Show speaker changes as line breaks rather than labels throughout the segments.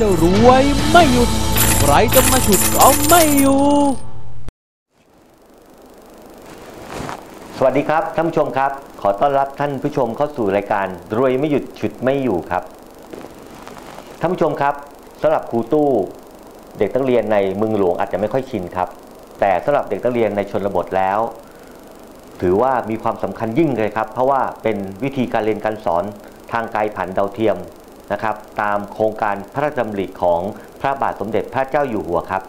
จะรวยไม่หยุด ใครจะมาฉุดก็ไม่อยู่
สวัสดีครับท่านผู้ชมครับ ขอต้อนรับท่านผู้ชมเข้าสู่รายการรวยไม่หยุดฉุดไม่อยู่ครับท่านผู้ชมครับสำหรับครูตู้เด็กนักเรียนในเมืองหลวงอาจจะไม่ค่อยชินครับ แต่สำหรับเด็กนักเรียนในชนบทแล้ว ถือว่ามีความสำคัญยิ่งเลยครับ เพราะว่าเป็นวิธีการเรียนการสอนทางไกลผ่านดาวเทียม นะครับ ตามโครงการพระราชดำริของพระบาทสมเด็จพระเจ้าอยู่หัวครับ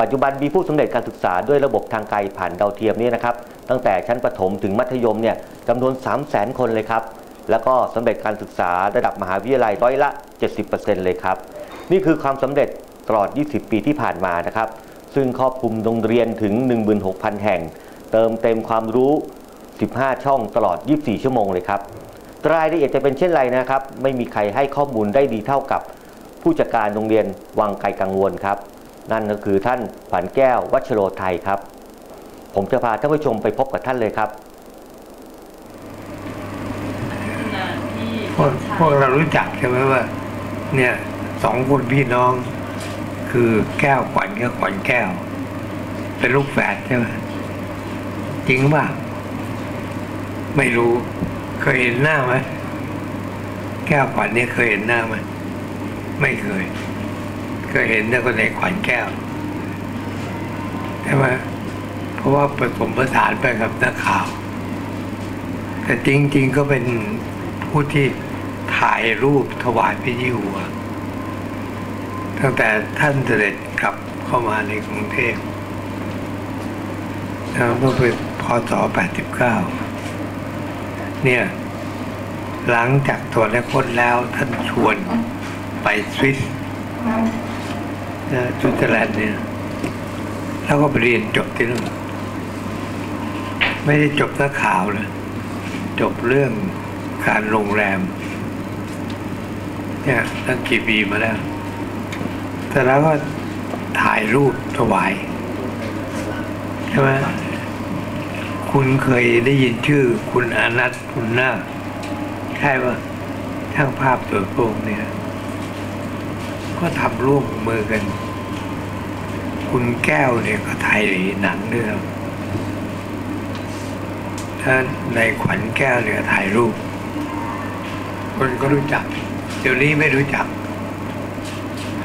ปัจจุบันมีผู้สำเร็จการศึกษาด้วยระบบทางไกลผ่านดาวเทียมนี้นะครับ ตั้งแต่ชั้นประถมถึงมัธยมเนี่ยจำนวน 3 0 0แสนคนเลยครับ แล้วก็สำเร็จการศึกษาระดับมหาวิทยาลัยร้อยละ 70%เลยครับ นี่คือความสำเร็จตลอด 20 ปีที่ผ่านมานะครับ ซึ่งครอบคลุมโรงเรียนถึง 16,000 แห่ง เติมเต็มความรู้ 15 ช่องตลอด 24 ชั่วโมงเลยครับ รายละเอียดจะเป็นเช่นไรนะครับ ไม่มีใครให้ข้อมูลได้ดีเท่ากับผู้จัดการโรงเรียนวังไกลกังวลครับ นั่นก็คือท่านขวัญแก้ววัชโรไทยครับ ผมจะพาท่านผู้ชมไปพบกับท่านเลยครับ
พวกพวกเรารู้จักใช่ไหมว่า เนี่ยสองคนพี่น้อง คือแก้วขวัญกับขวัญแก้ว เป็นลูกแฝดใช่ไหมจริงป่ะไม่รู้ เคยเห็นหน้าไหมแก้วขวัญเนี่ยเคยเห็นหน้าไหมไม่เคย เคยเห็นแต่คนในขวัญแก้วใช่ไหมเพราะว่าผสมผสานไปกับนักข่าว แต่จริง ๆก็เป็นผู้ที่ถ่ายรูปถวายพระเจ้าอยู่หัวตั้งแต่ท่านเสด็จกลับเข้ามาในกรุงเทพแล้วเมื่อปีพศ89 เนี่ยหลังจากตรวจและค้นแล้วท่านชวนไปสวิสนะสวิตเซอร์แลนด์เนี่ยแล้วก็ไปเรียนจบที่นู่นไม่ได้จบนักข่าวเลยจบเรื่องการโรงแรมเนี่ยตั้งกี่ปีมาแล้ว แต่แล้วก็ถ่ายรูปถวายใช่ไหม คุณเคยได้ยินชื่อคุณอนัทคุณนาคใช่ปะช่างภาพตัวโกงเนี่ย ก็ทำร่วมมือกัน คุณแก้วเนี่ยก็ถ่ายหนังด้วยนะถ้าในขวัญแก้วเนี่ยถ่ายรูป คนก็รู้จัก เดี๋ยวนี้ไม่รู้จัก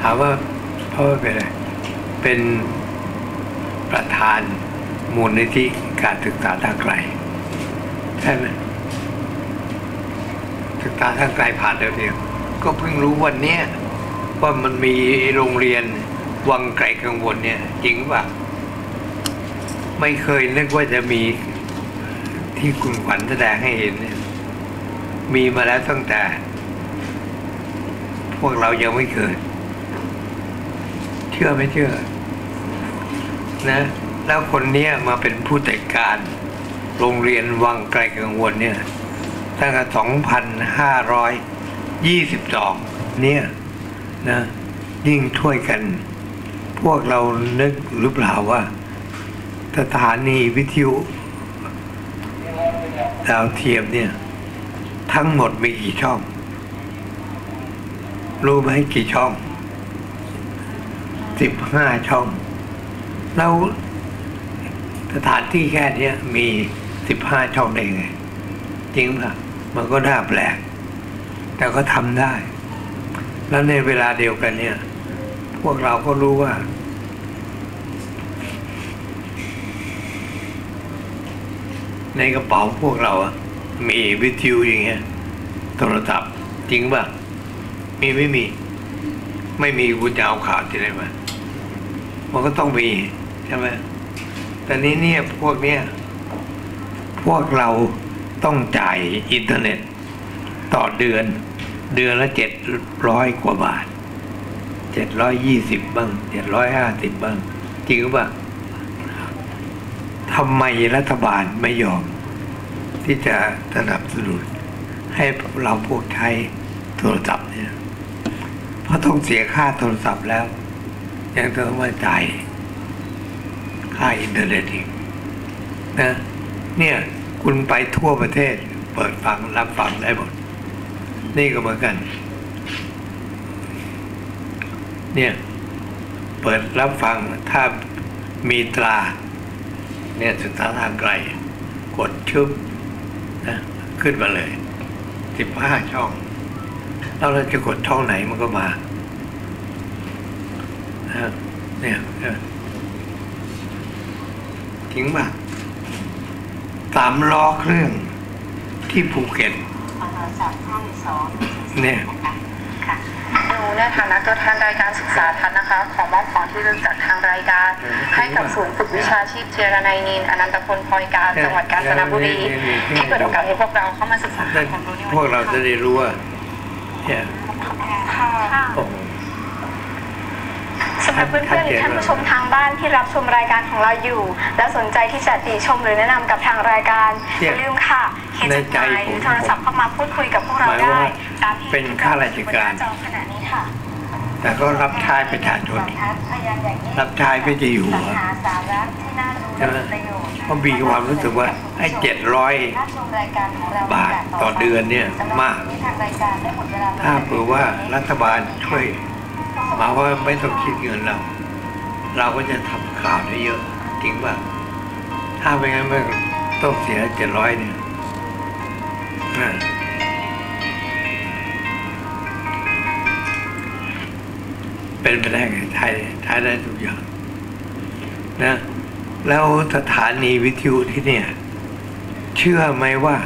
ถามว่าเพราะว่าเป็นอะไร เป็นประธานมูลนิธิ การศึกษาทางไกลใช่ไหมศึกษาทางไกลผ่านเดียวเดียก็เพิ่งรู้วันเนี้ยว่ามันมีโรงเรียนวังไกลกังวลเนี่ยจริงป่ะไม่เคยนึกว่าจะมีที่คุณขวัญแสดงให้เห็นเนี่ยมีมาแล้วตั้งแต่ พวกเรายังไม่เกิด เชื่อไม่เชื่อ นะ แล้วคนเนี้ยมาเป็นผู้จัดการ โรงเรียนวังไกลกังวลเนี่ยตั้งแต่สองพันห้าร้อยยี่สิบสองเนี่ยนะยิ่งช่วยกัน พวกเรานึกหรือเปล่าว่า สถานีวิทยุดาวเทียมเนี่ย ทั้งหมดมีกี่ช่อง รู้ไหมกี่ช่องสิบห้าช่อง แล้ว สถานที่แค่นี้มีสิบห้าช่องได้ไง จริงป่ะ มันก็น่าแปลก แต่ก็ทำได้ แล้วในเวลาเดียวกันเนี่ย พวกเราก็รู้ว่า ในกระเป๋าพวกเราอะมีวิทยุอย่างเงี้ยโทรศัพท์จริงป่ะ มีไม่มี ไม่มีคุณจะเอาข่าวที่ไหนมามันก็ต้องมีใช่ไหม แต่นี้เนี่ยพวกเนี้ยพวกเราต้องจ่ายอินเทอร์เน็ต ต่อเดือน เดือนละเจ็ดร้อยกว่าบาทเจ็ดร้อยยี่สิบบ้างเจ็ดร้อยห้าสิบบ้าง จริงหรือเปล่าทำไมรัฐบาลไม่ยอม ที่จะสนับสนุนให้เราพวกใช้โทรศัพท์เนี่ยเพราะต้องเสียค่าโทรศัพท์แล้ว ยังต้องมาจ่าย ค่าอินเทอร์เน็ตอีกนะเนี่ยคุณไปทั่วประเทศ เปิดฟังรับฟังได้หมด นี่ก็เหมือนกัน เนี่ย เปิดรับฟังถ้ามีตรา เนี่ยศึกษาทางไกล กดชึบนะขึ้นมาเลยสิบห้าช่องแล้วเราจะกดช่องไหนมันก็มานะเนี่ย ริงป่ะสามล้อเครื่องที่ภูเก็ตเนี่ย
หนูในฐานะตัวแทนรายการศึกษาทัศน์นะคะ ขอมอบของที่ระลึกจากทางรายการ ให้กับศูนย์ฝึกวิชาชีพเจรนายนินอนันตพลพลอยการจังหวัดกาญจนบุรีที่เปิดโอกาสให้พวกเราเข้ามาศึกษา
ได้
หาความรู้ในวัน
พวกเราจะ
นี้
ได้รู้ว่าเนี่ย
ค่ะ
โอ้โห
สำหรับเพื่อนๆหรือท่านผู้ชมทางบ้านที่รับชมรายการของเราอยู่ และสนใจที่จะติชมหรือแนะนำกับทางรายการอย่าลืมค่ะเขียนจดหมายหรือโทรศัพท์เข้ามาพูดคุยกับพวกเราได้ตามที่
เป็นข้าราชการ
บนหน้จอขณะนี้ค่ะ
แต่ก็รับใช้ประชาชนรับใช้เพื่อจะอยู่หัวใช่ไหมเพราะมีความรู้สึกว่าไอ้700บาทต่อเดือนเนี่ยมาก ถ้าเผื่อว่ารัฐบาลช่วย มาว่าไม่ต้องคิดเงินเราเราก็จะทำข่าวได้เยอะจริงป่ะถ้าไม่งั้นมันต้องเสียเจ็ดร้อยเนี่ยเป็นไปได้ไงไทยไทยได้ทุกอย่างนะ แล้วสถานีวิทยุที่เนี่ย เชื่อไหมว่า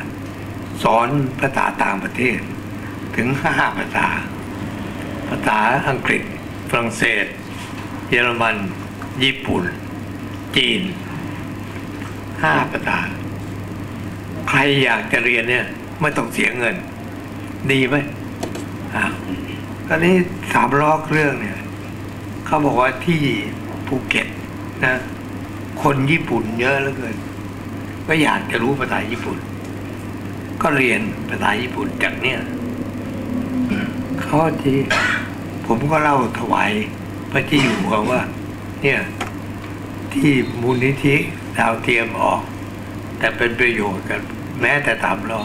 สอนภาษาต่างประเทศ ถึงห้าภาษา ภาษาอังกฤษ ฝรั่งเศส เยอรมัน ญี่ปุ่น จีนห้าภาษาใครอยากจะเรียนเนี่ย ไม่ต้องเสียเงิน ดีไหมอะตอนนี้สามล้อเครื่องเนี่ยเขาบอกว่าที่ภูเก็ตนะ คนญี่ปุ่นเยอะเหลือเกินก็อยากจะรู้ภาษาญี่ปุ่น ก็เรียนภาษาญี่ปุ่นจากเนี่ยเขาที่ ผมก็เล่าถวายพระเจ้าอยู่หัวว่า เนี่ยที่มูลนิธิดาวเทียมออก แต่เป็นประโยชน์กัน แม้แต่ตามรอ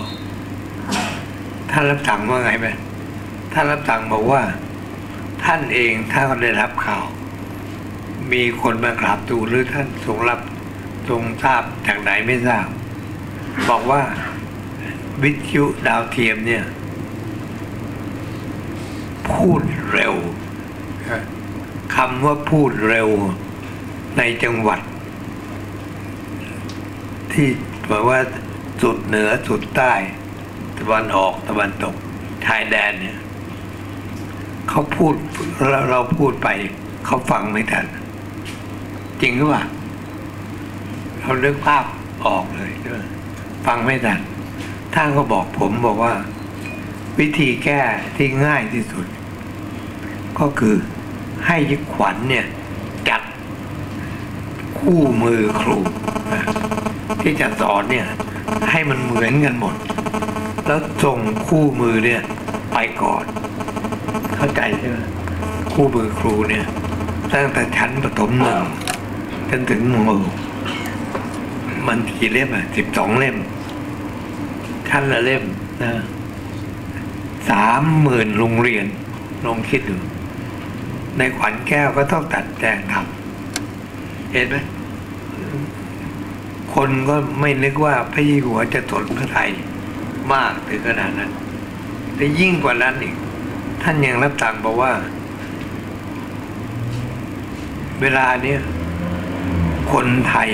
ท่านรับสั่งว่าไงไหมท่านรับสั่งบอกว่า ท่านเองถ้าได้รับข่าว มีคนมากราบทูหรือท่านทรงรับทรงทราบจากไหนไม่ทราบ บอกว่าวิทยุดาวเทียมเนี่ย พูดเร็วคำว่าพูดเร็วในจังหวัด ที่แบบว่าสุดเหนือสุดใต้ ตะวันออกตะวันตกชายแดนเนี่ยเขาพูดเราเราพูดไป เขาฟังไม่ทัน จริงหรือเปล่าเราเลือกภาพออกเลยใช่ไหมฟังไม่ทันท่านก็บอกผมบอกว่า วิธีแก้ที่ง่ายที่สุด ก็คือให้ขวัญเนี่ยจัดคู่มือครู ที่จะสอนเนี่ยให้มันเหมือนกันหมด แล้วส่งคู่มือเนี่ยไปก่อน เข้าใจใช่ไหมคู่มือครูเนี่ยตั้งแต่ชั้นประถมหนึ่งจนถึงมหกมันกี่เล่มอะสิบสองเล่มชั้นละเล่มนะสามหมื่นโรงเรียนลองคิดดู ในขวัญแก้วก็ต้องตัดแจงทำเห็นไหมคนก็ไม่นึกว่าพระเยาหัวจะสนพระไทยมากถึงขนาดนั้นแต่ยิ่งกว่านั้นอีก ท่านยังรับสั่งบอกว่า เวลาเนี้ยคนไทย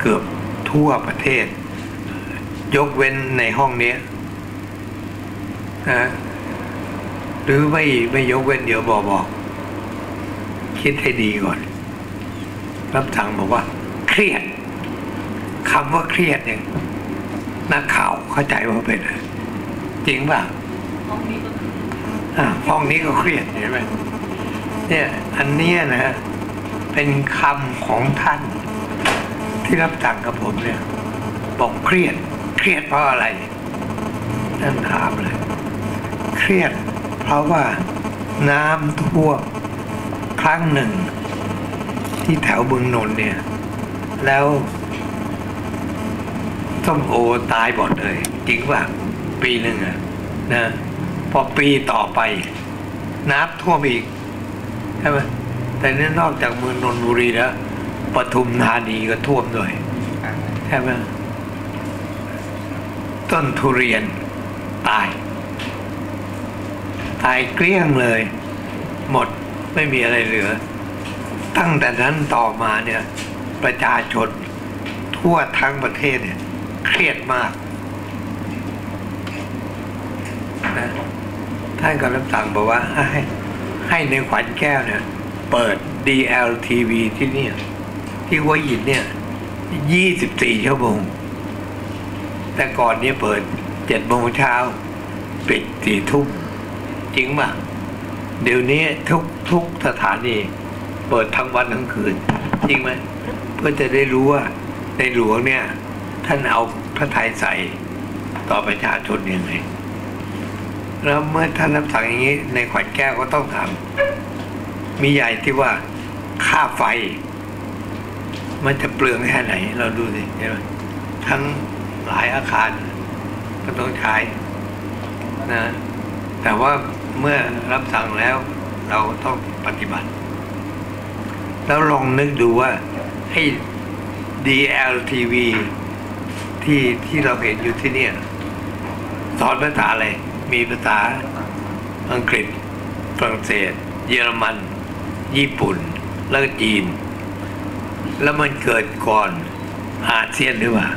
เกือบทั่วประเทศ ยกเว้นในห้องเนี้ยนะหรือไม่ไม่ยกเว้นเดี๋ยวบอกบอก คิดให้ดีก่อน รับสั่งบอกว่า เครียดคำว่าเครียดเนี่ยนักข่าวเข้าใจว่าเป็นอะไรจริงป่ะอ่าห้องนี้ก็เครียดเห็นไหมเนี่ยอันเนี้ยนะเป็นคำของท่าน ที่รับสั่งกับผมเนี่ยบอกเครียด เครียดเพราะอะไรท่านถามเลย เครียดเพราะว่าน้ำท่วม ครั้งหนึ่ง ที่แถวเมืองนนท์เนี่ย แล้วส้มโอตายหมดเลย จริงป่ะปีหนึ่งอะนะพอปีต่อไป น้ำท่วมอีกใช่ไหมแต่นี่นอกจากเมืองนนทบุรีแล้วปทุมธานีก็ท่วมด้วยใช่ไหมต้นทุเรียนตาย ตายเกลี้ยงเลย หมด ไม่มีอะไรเหลือ ตั้งแต่นั้นต่อมาเนี่ยประชาชนทั่วทั้งประเทศเนี่ยเครียดมากนะท่านก็รับสั่งบอกว่าให้ให้ในขวัญแก้วเนี่ย เปิด DLTV ที่นี่ที่หัวหินเนี่ย24ชั่วโมง แต่ก่อนนี่ยเปิด7โมงเช้า ปิด4ทุ่มจริงป่ะ เดี๋ยวนี้ทุกทุกสถานีเปิดทั้งวันทั้งคืน จริงไหมเพื่อจะได้รู้ว่าในหลวงเนี่ย ท่านเอาพระทัยใส่ต่อประชาชนยังไงแล้วเมื่อท่านรับสั่งอย่างนี้ ในขวัญแก้วก็ต้องทำมีใหญ่ที่ว่าค่าไฟ มันจะเปลืองแค่ไหน เราดูสิใช่ไหมทั้งหลายอาคารก็ต้องใช้นะแต่ว่า เมื่อรับสั่งแล้วเราต้องปฏิบัติ แล้วลองนึกดูว่าให้ DLTV ที่ที่เราเห็นอยู่ที่เนี่ยสอนภาษาอะไร มีภาษาอังกฤษ ฝรั่งเศส เยอรมัน ญี่ปุ่น แล้วก็จีน แล้วมันเกิดก่อนอาเซียนหรือเปล่า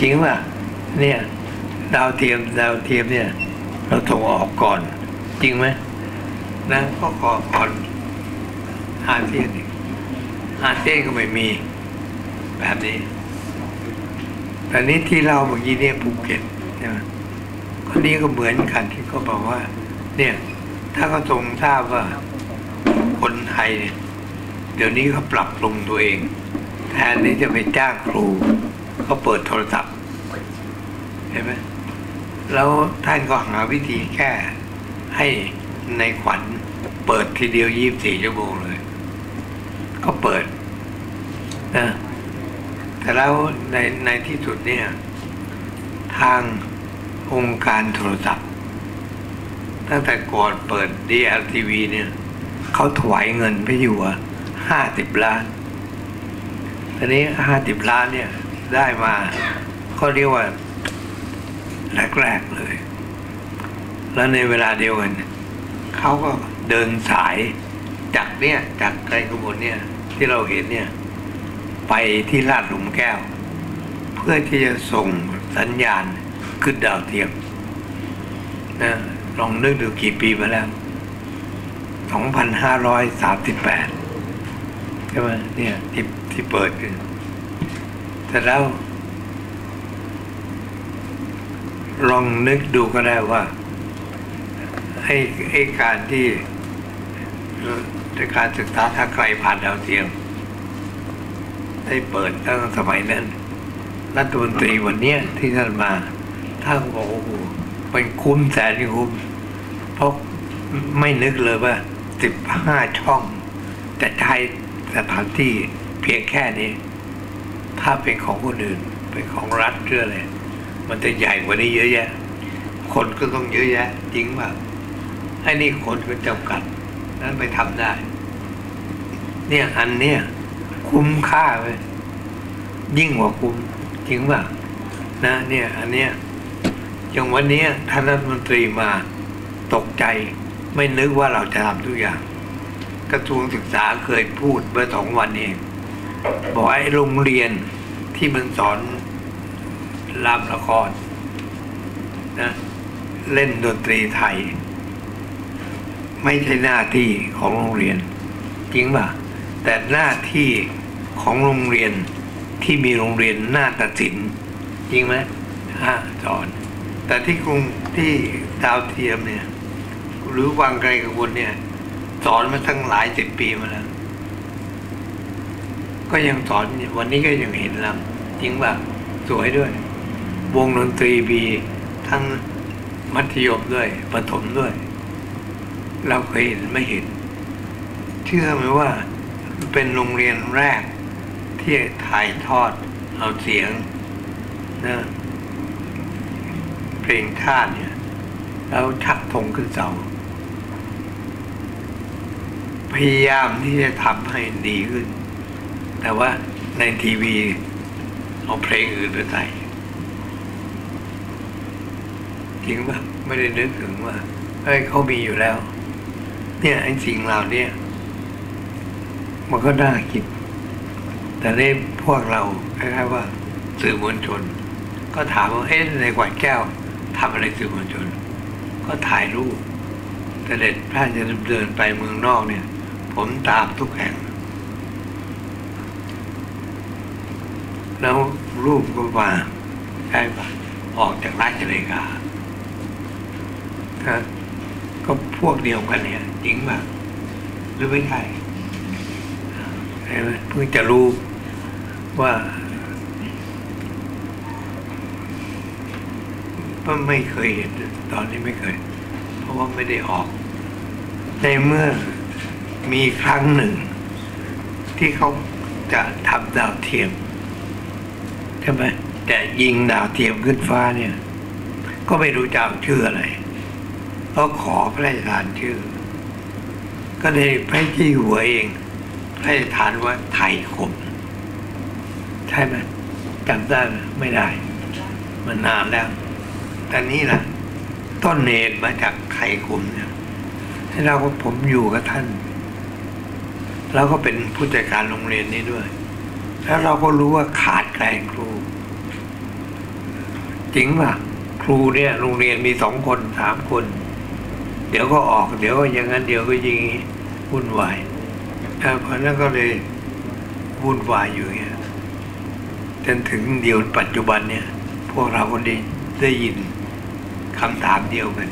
จริงป่ะเนี่ย ดาวเทียมดาวเทียมเนี่ย เราส่งออกก่อน จริงไหมนะก็ขอก่อนอาเซียนอาเซียนก็ไม่มีแบบนี้แต่นี้ที่เราเมื่อกี้เนี่ยภูเก็ตใช่ไหมคนนี้ก็เหมือนกันที่เขาบอกว่า เนี่ย ถ้าเขาทรงทราบว่าคนไทยเนี่ยเดี๋ยวนี้เขาปรับปรุงตัวเอง แทนที่จะไปจ้างครูเขาเปิดโทรศัพท์เห็นไหม แล้วท่านก็หาวิธีแก้ให้ในขวัญเปิดทีเดียวยี่บสี่ชั่วโมงเลย ก็เปิดนะแต่แล้วในในที่สุดเนี่ย ทางองค์การโทรศัพท์ ตั้งแต่ก่อนเปิด DLTV เนี่ยเขาถวายเงินไปอยู่ห้าสิบล้านทีนี้ห้าสิบล้านเนี่ยได้มาเขาเรียกว่า แรกๆเลย แล้วในเวลาเดียวกันเขาก็เดินสายจากเนี่ยจากไกลขบวนเนี่ยที่เราเห็นเนี่ย ไปที่ลาดหลุมแก้ว เพื่อที่จะส่งสัญญาณขึ้นดาวเทียมนะลองนึกดูกี่ปีมาแล้ว 2,538 ใช่ไหมเนี่ยที่ที่เปิดขึ้นแต่แล้ว ลองนึกดูก็ได้ว่าไอ้ไอ้การที่การศึกษาทางไกลผ่านดาวเทียม ได้เปิดตั้งสมัยนั้นรัฐมนตรีวันเนี้ยที่ท่านมาท่านบอกโอ้โหเป็นคุ้มแสนคุ้มเพราะไม่นึกเลยว่าสิบห้าช่อง แต่ใช้สถานที่เพียงแค่นี้ ถ้าเป็นของคนอื่น เป็นของรัฐเรื่องอะไร มันจะใหญ่กว่านี้เยอะแยะ คนก็ต้องเยอะแยะ จริงป่ะไอ้นี่คนก็จำกัด นั้นไปทำได้ เนี่ยอันเนี้ยคุ้มค่าไปยิ่งกว่าคุ้มจริงป่ะนะเนี่ย อันเนี้ยอย่างวันนี้ท่านรัฐมนตรีมาตกใจไม่นึกว่าเราจะทำทุกอย่าง กระทรวงศึกษาเคยพูดเมื่อสองวันเองบอกไอ้โรงเรียนที่มันสอน รำละครนะเล่นดนตรีไทย ไม่ใช่หน้าที่ของโรงเรียน จริงป่ะ แต่หน้าที่ของโรงเรียนที่มีโรงเรียนหน้าตัดสิน จริงไหมอ่าสอน แต่ที่กรุงที่ดาวเทียมเนี่ย หรือวังไกลกังวลเนี่ย สอนมาตั้งหลายสิบปีมาแล้ว ก็ยังสอนวันนี้ก็ยังเห็นลำจริงป่ะ สวยด้วย วงดนตรีมีทั้งมัธยมด้วยประถมด้วย เราเคยเห็นไม่เห็น เชื่อไหมว่าเป็นโรงเรียนแรกที่ถ่ายทอดเอาเสียงนะเพลงชาติเนี่ยแล้วชักธงขึ้นเสาพยายามที่จะทำให้ดีขึ้น แต่ว่าในทีวีเอาเพลงอื่นไปใส่ จริงปะไม่ได้นึกถึงว่าเฮ้ยเขามีอยู่แล้ว เนี่ยไอ้สิ่งเหล่านี้มันก็น่าคิด แต่ในพวกเราคล้ายๆว่า สื่อมวลชน ก็ถามว่าเอ๊ะในกวาดแก้วทำอะไรสื่อมวลชน ก็ถ่ายรูปแต่เด็จพระราชดำเนินไปเมืองนอกเนี่ย ผมตามทุกแห่ง แล้วรูปก็มาใช่ปะออกจากราชเลขา ฮะก็พวกเดียวกันเนี่ยจริงป่ะหรือไม่ใช่ใช่ไหมเพิ่งจะรู้ว่าก็ไม่เคยเห็นตอนนี้ไม่เคย เพราะว่าไม่ได้ออก ในเมื่อมีครั้งหนึ่ง ที่เขาจะทำดาวเทียมใช่ไหมแต่ยิงดาวเทียมขึ้นฟ้าเนี่ย ก็ไม่รู้จะเอาชื่ออะไร ก็ขอพระราชทานชื่อ ก็เลยพระที่หัวเองพระราชทานว่าไทยคม ใช่ไหมจำได้ไหมไม่ได้ มันนานแล้ว แต่นี่แหละต้นเหตุมาจากไข่คมเนี่ยให้เราก็ผมอยู่กับท่าน แล้วก็เป็นผู้จัดการโรงเรียนนี้ด้วย แล้วเราก็รู้ว่าขาดแคลนครู จริงป่ะ ครูเนี่ยโรงเรียนมีสองคนสามคน เดี๋ยวก็ออก เดี๋ยวก็อย่างนั้นเดี๋ยวก็ยิงวุ่นวายเออเพราะนั้นก็เลยวุ่นวายอยู่อย่างเงี้ยจนถึงเดี๋ยวปัจจุบันเนี่ย พวกเราคนได้ได้ยินคำถามเดียวกัน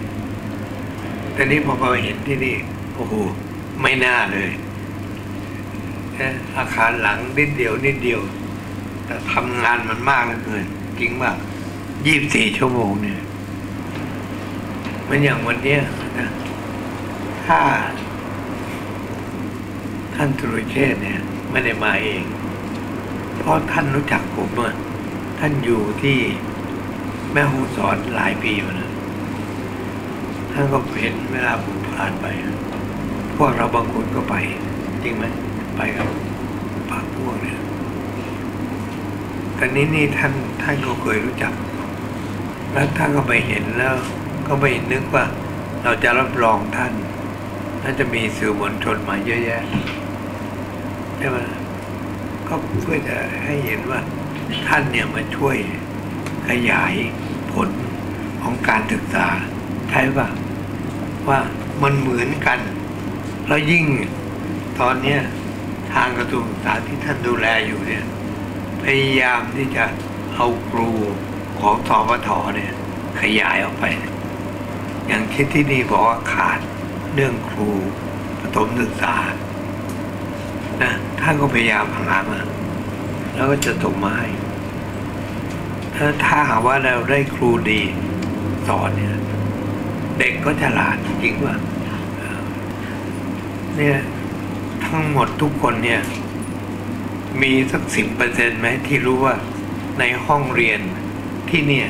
แต่นี้พอมาเห็นที่นี่โอ้โหไม่น่าเลยนะอาคารหลังนิดเดียวนิดเดียว แต่ทำงานมันมากเหลือเกินจริงป่ะยี่บสี่ชั่วโมงเนี่ย มันอย่างวันนี้นะถ้า ท่านสุรเชษ์เนี่ยไม่ได้มาเอง เพราะท่านรู้จักผมอะท่านอยู่ที่แม่ฮูสอนหลายปีมาแล้วท่านก็เห็นเวลาผมผ่านไป พวกเราบางคนก็ไป จริงไหมไปกับพรรคพวกเนี่ยแต่นี้นี่ท่านท่านก็เคยรู้จัก แล้วท่านก็ไปเห็นแล้ว ก็ไปนึกว่า เราจะรับรองท่านน่าจะมีสื่อมวลชนมาเยอะแยะใช่ไหมก็เพื่อจะให้เห็นว่าท่านเนี่ยมาช่วยขยายผลของการศึกษาใช่ปะว่ามันเหมือนกัน แล้วยิ่งตอนเนี้ยทางกระทรวงศึกษาที่ท่านดูแลอยู่เนี่ย พยายามที่จะเอาครูของทปทเนี่ยขยายออกไป อย่างที่ที่นี่บอกว่าขาดเรื่องครูประถมศึกษา นะท่านก็พยายามหามา แล้วก็จะส่งมาให้ถ้าถ้าหาว่าเราได้ครูดีสอนเนี่ย เด็กก็จะหลาดจริงว่าเนี่ยทั้งหมดทุกคนเนี่ย มีสักสิบเปอร์เซ็นต์ไหมที่รู้ว่าในห้องเรียนที่เนี่ย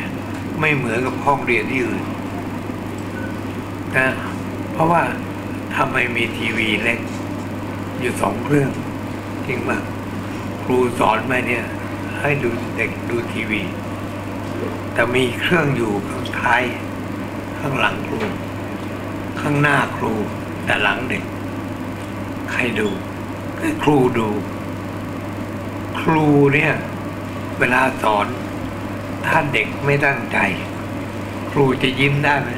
ไม่เหมือนกับห้องเรียนที่อื่น นะเพราะว่าทำไมมีทีวีเล็ก อยู่สองเครื่องจริงป่ะครูสอนมาเนี่ย ให้ดูเด็กดูทีวี แต่มีเครื่องอยู่ข้างท้ายข้างหลังครู ข้างหน้าครู แต่หลังเด็ก ใครดูครูดู ครูเนี่ย เวลาสอน ถ้าเด็กไม่ตั้งใจ ครูจะยิ้มได้ไหม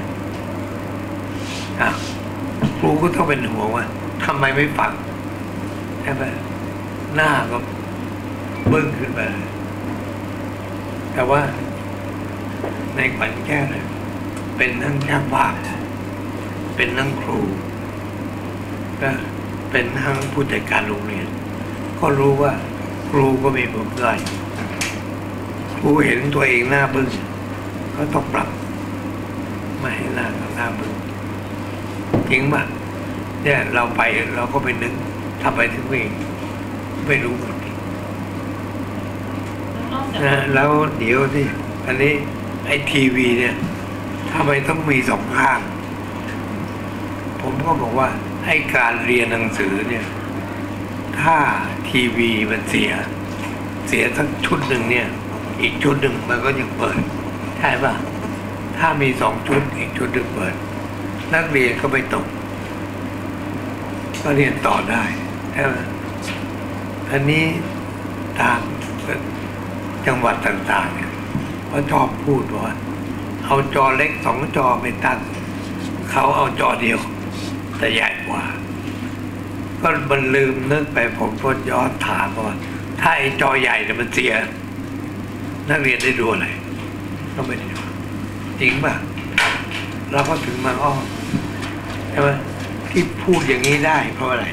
อะครูก็ต้องเป็นห่วงว่าทำไมไม่ฟังใช่ไหมหน้าก็เบิ้งขึ้นมาแต่ว่าในขวัญแก้วเนี่ยเป็นทั้งช่างภาพเป็นทั้งครูก็เป็นทั้งผู้จัดการโรงเรียน ก็รู้ว่าครูก็มีผมด้อยครูเห็นตัวเองหน้าบึ้งก็ต้องปรับ ไม่ให้หน้าหน้าบึ้ง จริงป่ะเนี่ยเราไปเราก็ไปนึกถ้าไปถึงเองไม่รู้หมดนะแล้วเดี๋ยวที่อันนี้ไอ้ทีวีเนี่ยทำไมต้องมีสองข้าง ผมก็บอกว่าให้การเรียนหนังสือเนี่ย ถ้าทีวีมันเสีย เสียสักชุดหนึ่งเนี่ย อีกชุดหนึ่งมันก็ยังเปิด ใช่ป่ะถ้ามีสองชุดอีกชุดหนึ่งเปิด นักเรียนก็ไม่ตกก็เรียนต่อได้ใช่ไหมอันนี้ตามจังหวัดต่างๆเนี่ยเขาชอบพูดว่าเอาจอเล็กสองจอไปตั้งเขาเอาจอเดียว แต่ใหญ่กว่า ก็มันลืมนึกไปผมก็ย้อนถามว่าถ้าไอ้จอใหญ่เนี่ยมันเสีย นักเรียนได้ดูอะไรก็ไม่ได้จริงป่ะเราก็ถึงมาอ้อ ใช่ไหมที่พูดอย่างนี้ได้เพราะอะไร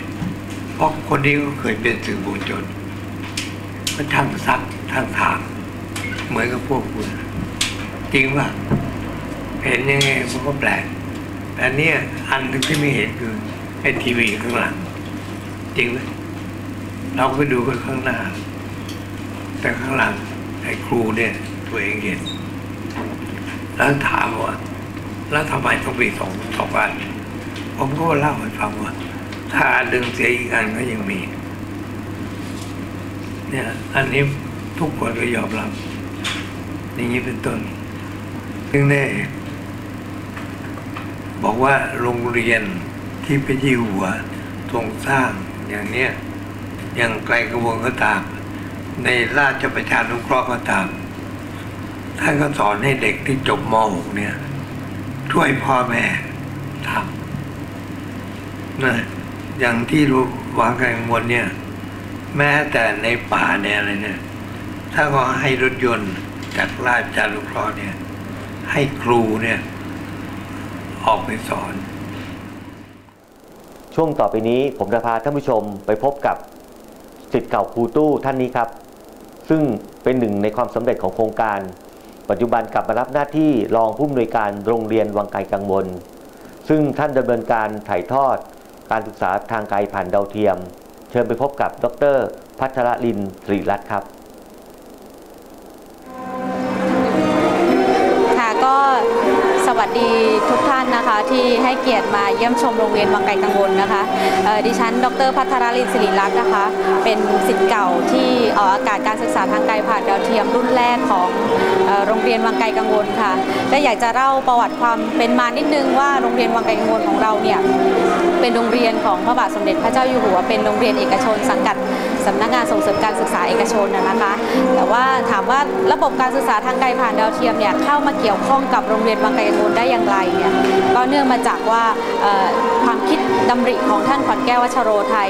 เพราะคนนี้ก็เคยเป็นสื่อมวลชนก็ช่างซักช่างถาม เหมือนกับพวกคุณ จริงป่ะเห็นยังไงมันก็แปลกแต่เนี่ยอันนึงที่ไม่เห็นคือไอ้ทีวีข้างหลัง จริงไหมเราก็ไปดูกันข้างหน้า แต่ข้างหลังไอ้ครูเนี่ย ตัวเองเห็น แล้วถามว่า แล้วทำไมต้องมีสองสองอัน ผมก็เล่าให้ฟังว่า ถ้าอันหนึ่งเสียอีกอันก็ยังมี เนี่ย อันนี้ทุกคนก็ยอมรับอย่างนี้เป็นต้นซึ่งแน่บอกว่าโรงเรียนที่พระเจ้าหัวทรงสร้างอย่างเนี้ยอย่างไกลกระวงก็ตาม ในราชประชานุเคราะห์ก็ตาม ท่านก็สอนให้เด็กที่จบม .6 เนี่ย ช่วยพ่อแม่ทำ นะอย่างที่รู้วางกันบนเนี่ย แม้แต่ในป่าเนี่ยอะไรเนี่ย ถ้าก็ให้รถยนต์จากราชประชานุเคราะห์เนี่ย ให้ครูเนี่ย ออกไปสอน
ช่วงต่อไปนี้ผมจะพาท่านผู้ชมไปพบกับสิทธิ์เก่าครูตู้ท่านนี้ครับ ซึ่งเป็นหนึ่งในความสำเร็จของโครงการ ปัจจุบันกลับมารับหน้าที่รองผู้อำนวยการโรงเรียนวังไกลกังวล ซึ่งท่านดำเนินการถ่ายทอด การศึกษาทางไกลผ่านดาวเทียม เชิญไปพบกับดร พัชรลินศรีรัตน์ครับ
ที่ให้เกียรติมาเยี่ยมชมโรงเรียนวังไกลกังวลนะคะดิฉัน ดรพัทรลินศิริรักษ์นะคะ เป็นสิทธิ์เก่าที่ออกอากาศการศึกษาทางไกลผ่านดาวเทียมรุ่นแรกของโรงเรียนวังไกลกังวลค่ะและอยากจะเล่าประวัติความเป็นมานิดนึงว่าโรงเรียนวังไกลกังวลของเราเนี่ยเป็นโรงเรียนของพระบาทสมเด็จพระเจ้าอยู่หัวเป็นโรงเรียนเอกชนสังกัด สำนักงานส่งเสริมการศึกษาเอกชนนะคะ แต่ว่าถามว่าระบบการศึกษาทางไกลผ่านดาวเทียมเนี่ยเข้ามาเกี่ยวข้องกับโรงเรียนวังไกลกังวลได้อย่างไรเนี่ยก็เนื่องมาจากว่าความคิด ดำริของท่านขวัญแก้ววัชโรไทย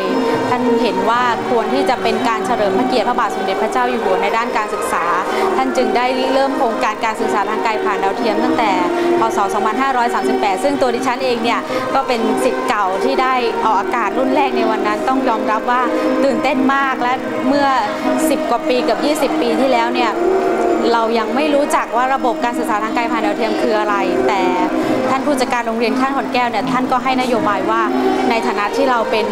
ท่านเห็นว่าควรที่จะเป็นการเฉลิมพระเกียรติพระบาทสมเด็จพระเจ้าอยู่หัวในด้านการศึกษา ท่านจึงได้เริ่มโครงการการศึกษาทางไกลผ่านดาวเทียมตั้งแต่พศ 2538 ซึ่งตัวดิฉันเองเนี่ยก็เป็นสิทธิ์เก่าที่ได้ออกอากาศรุ่นแรกในวันนั้นต้องยอมรับว่าตื่นเต้นมากและเมื่อ 10 กว่าปีกับ 20 ปีที่แล้วเนี่ยเรายังไม่รู้จักว่าระบบการศึกษาทางไกลผ่านดาวเทียมคืออะไร แต่านผู้จัดการโรงเรียนท่านขอนแก้วเนี่ยท่านก็ให้นโยบายว่าในฐานะที่เราเป็น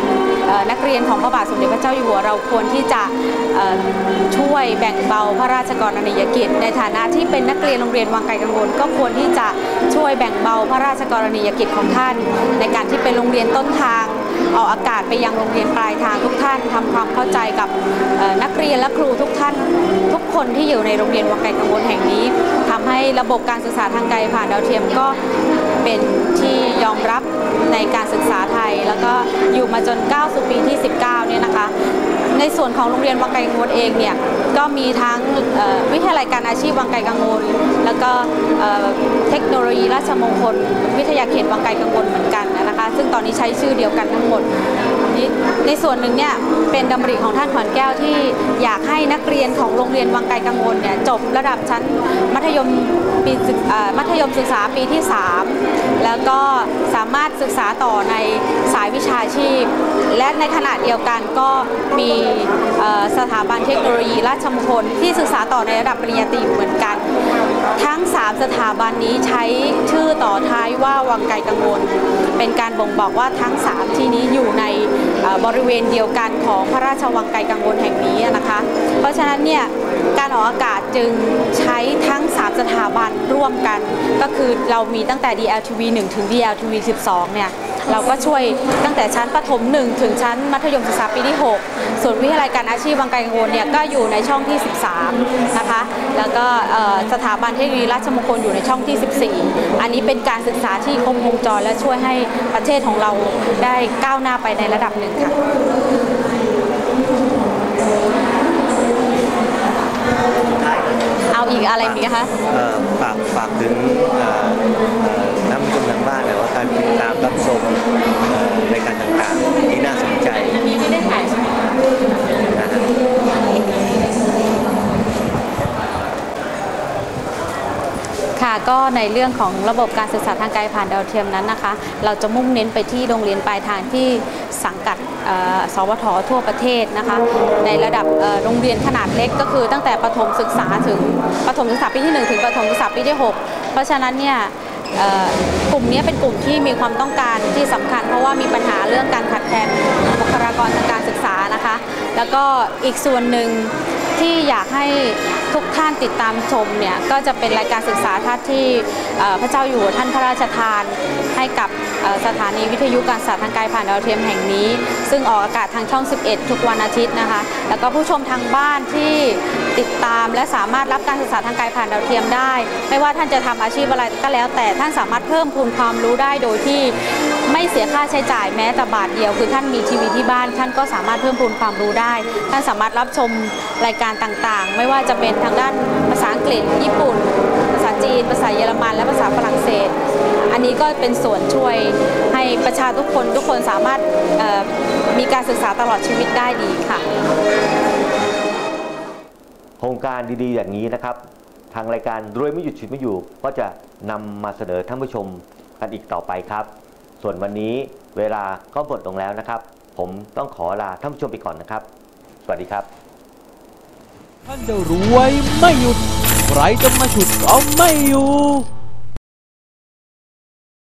นักเรียนของพระบาทสมเด็จพระเจ้าอยู่หัวเราควรที่จะช่วยแบ่งเบาพระราชกรณียกิจ ในฐานะที่เป็นนักเรียนโรงเรียนวังไกลกังวลก็ควรที่จะช่วยแบ่งเบาพระราชกรณียกิจของท่าน ในการที่เป็นโรงเรียนต้นทางออกอากาศไปยังโรงเรียนปลายทางทุกท่านทำความเข้าใจกับนักเรียนและครูทุกท่าน ทุกคนที่อยู่ในโรงเรียนวังไกลกังวลแห่งนี้ทำให้ระบบการศึกษาทางไกลผ่านดาวเทียมก็ เป็นที่ยอมรับในการศึกษาไทย แล้วก็อยู่มาจนก้าสู่ปีที่ 19 เนี่ยนะคะ ในส่วนของโรงเรียนวังไกลกังวลเองเนี่ยก็มีทั้งวิทยาลัยการอาชีพวังไกลกังวลแล้วก็เอ่อเทคโนโลยีราชมงคล วิทยาเขตวังไกลกังวลเหมือนกันนะคะ ซึ่งตอนนี้ใช้ชื่อเดียวกันทั้งหมด นี่ในส่วนหนึ่งเนี่ยเป็นดำริของท่านขวัญแก้วที่อยากให้นักเรียนของโรงเรียนวังไกลกังวลเนี่ยจบระดับชั้นมัธยมปีมัธยมศึกษาปีที่ 3 แล้วก็สามารถศึกษาต่อในสายวิชาชีพ และในขณะเดียวกันก็มีสถาบันเทคโนโลยีราชมงคลที่ศึกษาต่อในระดับปริญญาตรีเหมือนกัน ทั้ง 3 สถาบันนี้ใช้ชื่อต่อท้ายว่าวังไกลกังวล เป็นการบ่งบอกว่าทั้ง 3 ที่นี้อยู่ในบริเวณเดียวกันของพระราชวังไกลกังวลแห่งนี้นะคะ เพราะฉะนั้นเนี่ยการออกอากาศจึงใช้ทั้ง 3 สถาบันร่วมกัน ก็คือเรามีตั้งแต่ DLTV 1 ถึง DLTV 12 เนี่ย เราก็ช่วยตั้งแต่ชั้นประถม 1 ถึงชั้นมัธยมศึกษาปีที่ 6 ส่วนวิทยาลัยการอาชีพบางไกรกังวลเนี่ยก็อยู่ในช่องที่ 13 นะคะ แล้วก็สถาบันเทคโนโลยีราชมงคลอยู่ในช่องที่ 14 อันนี้เป็นการศึกษาที่ครบวงจรและช่วยให้ประเทศของเราได้ก้าวหน้าไปในระดับหนึ่งค่ะเอาอีกอะไรมีคะ
เอ่อฝากฝากถึงาการติดตามรับชมรายการต่างๆ ที่น่าสนใจ
ไม่ได้ถ่ายใช่ไหม
นะฮะ
ค่ะก็ในเรื่องของระบบการศึกษาทางไกลผ่านดาวเทียมนั้นนะคะ เราจะมุ่งเน้นไปที่โรงเรียนปลายทางที่สังกัดสวททั่วประเทศนะคะ ในระดับโรงเรียนขนาดเล็กก็คือตั้งแต่ประถมศึกษาถึงประถมศึกษาปีที่ 1 ถึงประถมศึกษาปีที่ 6 เพราะฉะนั้นเนี่ย กลุ่มนี้เป็นกลุ่มที่มีความต้องการที่สำคัญ เพราะว่ามีปัญหาเรื่องการขาดแคลนบุคลากรทางการศึกษานะคะ แล้วก็อีกส่วนหนึ่งที่อยากให้ทุกท่านติดตามชมเนี่ยก็จะเป็นรายการศึกษาทัศน์ที่พระเจ้าอยู่หัวท่านพระราชทาน ให้กับสถานีวิทยุการศึกษาทางไกลผ่านดาวเทียมแห่งนี้ ซึ่งออกอากาศทางช่อง 11 ทุกวันอาทิตย์นะคะ แล้วก็ผู้ชมทางบ้านที่ติดตามและสามารถรับการศึกษาทางไกลผ่านดาวเทียมได้ ไม่ว่าท่านจะทำอาชีพอะไรก็แล้ว แต่ท่านสามารถเพิ่มพูนความรู้ได้โดยที่ ไม่เสียค่าใช้จ่ายแม้แต่บาทเดียว คือท่านมีทีวีที่บ้าน ท่านก็สามารถเพิ่มพูนความรู้ได้ ท่านสามารถรับชมรายการต่างๆ ไม่ว่าจะเป็นทางด้านภาษาอังกฤษ ญี่ปุ่น ภาษาจีน ภาษาเยอรมัน และภาษาฝรั่งเศส อันนี้ก็เป็นส่วนช่วยให้ประชาทุกคนทุกคนสามารถมีการศึกษาตลอดชีวิตได้ดีค่ะ
โครงการดีๆ อย่างนี้นะครับ ทางรายการรวยไม่หยุดฉุดไม่อยู่ ก็จะนำมาเสนอท่านผู้ชมกันอีกต่อไปครับ ส่วนวันนี้เวลาก็หมดลงแล้วนะครับ ผมต้องขอลาท่านผู้ชมไปก่อนนะครับ สวัสดีครับ
ท่านจะรวยไม่หยุดใครจะมาฉุดก็ไม่อยู่